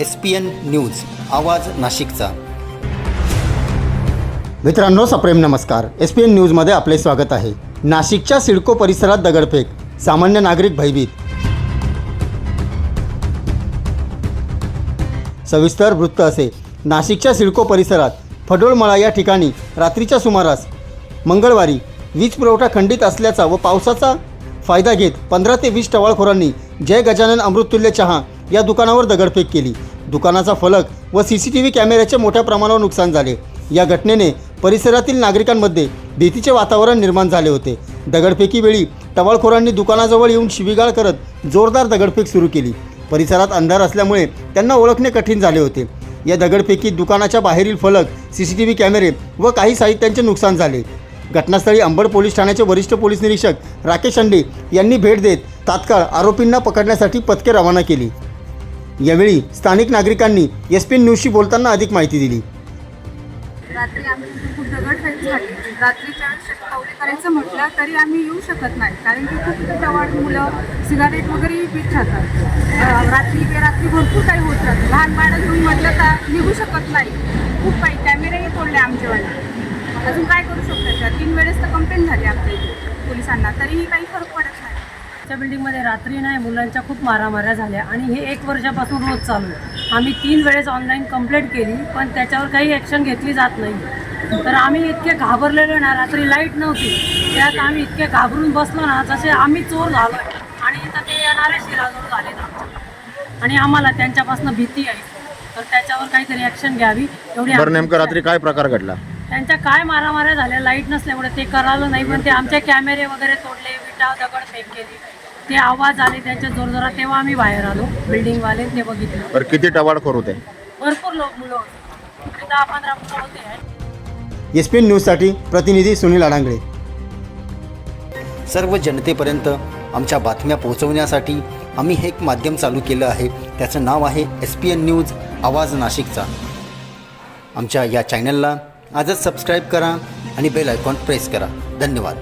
S P N news आवाज नाशिकचा. मित्रांनो सप्रेम नमस्कार. एस पी एन न्यूजमध्ये आपले स्वागत आहे. नाशिकच्या सिडको परिसरात दगडफेक सामान्य नागरिक भयभीत. सविस्तर वृत्त असे. नाशिकच्या सिडको परिसरात फडोळमळा या ठिकाणी रात्रीच्या सुमारास मंगळवारी वीज पुरवठा खंडित असल्याचा व पावसाचा फायदा घेत पंधरा ते वीस टवाळखोरांनी जय गजानन अमृततुल्य चहा या दुकानावर दगडफेक केली. दुकानाचा फलक व सी सी टी व्ही कॅमेऱ्याचे मोठ्या प्रमाणावर नुकसान झाले. या घटनेने परिसरातील नागरिकांमध्ये भीतीचे वातावरण निर्माण झाले होते. दगडफेकीवेळी टवाळखोरांनी दुकानाजवळ येऊन शिवीगाळ करत जोरदार दगडफेक सुरू केली. परिसरात अंधार असल्यामुळे त्यांना ओळखणे कठीण झाले होते. या दगडफेकीत दुकानाच्या बाहेरील फलक सी सी टी व्ही कॅमेरे व काही साहित्यांचे नुकसान झाले. घटनास्थळी अंबड पोलीस ठाण्याचे वरिष्ठ पोलीस निरीक्षक राकेश अंडे यांनी भेट देत तात्काळ आरोपींना पकडण्यासाठी पथके रवाना केली. यावेळी स्थानिक नागरिकांनी एस पी न्यूजशी बोलताना अधिक माहिती दिली. रात्री आम्ही इथे खूप दगडफेक झाली. रात्रीच्या वेळेस करायचं म्हटलं तरी आम्ही येऊ शकत नाही कारण की खूप जवळ मुलं सिगारेट वगैरेही पीत राहतात. अं, रात्री भरपूर काही होत राहतं. लहान बाळं घेऊन म्हटलं तर निघू शकत नाही. खूप काही कॅमेरेही तोडले आमचेवाले अजून काय करू शकतो? तीन वेळेस तर कंप्लेंट झाली आमच्या इथे पोलिसांना. तरीही काही फरक पडत नाही. आमच्या बिल्डिंगमध्ये रात्री नाही मुलांच्या खूप मारामाऱ्या झाल्या. आणि हे एक वर्षापासून रोज चालू आहे. आम्ही तीन वेळेस ऑनलाईन कंप्लेंट केली पण त्याच्यावर काही ॲक्शन घेतली जात नाही. तर आम्ही इतके घाबरलेलो ना रात्री लाइट नव्हती. त्यात आम्ही इतके घाबरून बसलो ना जसे आम्ही चोर झालो आणि इथं ते येणारे शिराजोर झाले आणि आम्हाला त्यांच्यापासून भीती आहे. तर त्याच्यावर काहीतरी ॲक्शन घ्यावी एवढी नेमकं रात्री काय प्रकार घडला? त्यांच्या काय मारामाऱ्या झाल्या लाइट नसल्यामुळे ते करायला नाही पण ते आमचे कॅमेरे वगैरे तोडले विटा दगड फेक केली. ते आवाज आले त्यांच्या जोरजोरात तेव्हा आम्ही बाहेर आलो बिल्डिंगवाले ते बघितलं. बरं किती टवाळखोर होते? भरपूर लोक मुलं होते. दहा पंधरा मुलं होते. एस पी न्यूजसाठी प्रतिनिधी सुनील अडांगळे सर्व जनतेपर्यंत आमच्या बातम्या पोहोचवण्यासाठी आम्ही हे एक माध्यम चालू केलं आहे. त्याचं नाव आहे एस पी एन न्यूज आवाज नाशिकचा. आमच्या या चॅनलला आजच सबस्क्राईब करा आणि बेल आयकॉन प्रेस करा. धन्यवाद.